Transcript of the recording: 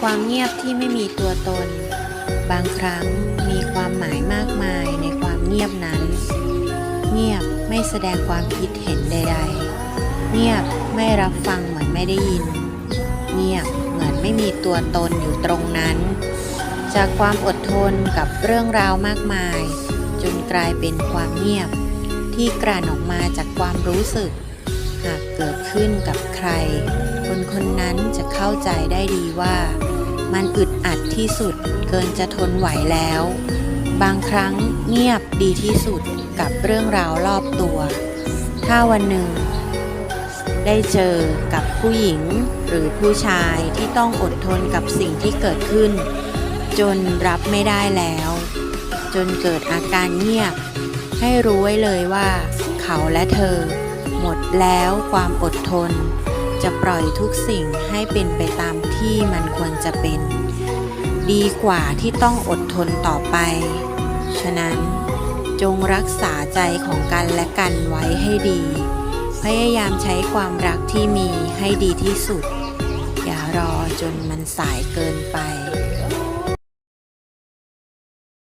ความเงียบที่ไม่มีตัวตน บางครั้งมีความหมายมากมายในความเงียบนั้น เงียบไม่แสดงความคิดเห็นใด ๆ เงียบไม่รับฟังเหมือนไม่ได้ยิน เงียบเหมือนไม่มีตัวตนอยู่ตรงนั้น จากความอดทนกับเรื่องราวมากมาย จนกลายเป็นความเงียบ ที่กลั่นออกมาจากความรู้สึก หากเกิดขึ้นกับใคร คนคนนั้นจะเข้าใจได้ดีว่า มันอึดอัดที่สุดเกินจะทนไหวแล้ว บางครั้งเงียบดีที่สุดกับเรื่องราวรอบตัว ถ้าวันหนึ่ง ได้เจอกับผู้หญิงหรือผู้ชายที่ต้องอดทนกับสิ่งที่เกิดขึ้น จนรับไม่ได้แล้ว จนเกิดอาการเงียบ ให้รู้ไว้เลยว่า เขาและเธอ หมดแล้วความอดทน จะปล่อยทุกสิ่งให้เป็นไปตามที่มันควรจะเป็น ดีกว่าที่ต้องอดทนต่อไป ฉะนั้นจงรักษาใจของกันและกันไว้ให้ดี พยายามใช้ความรักที่มีให้ดีที่สุด อย่ารอจนมันสายเกินไป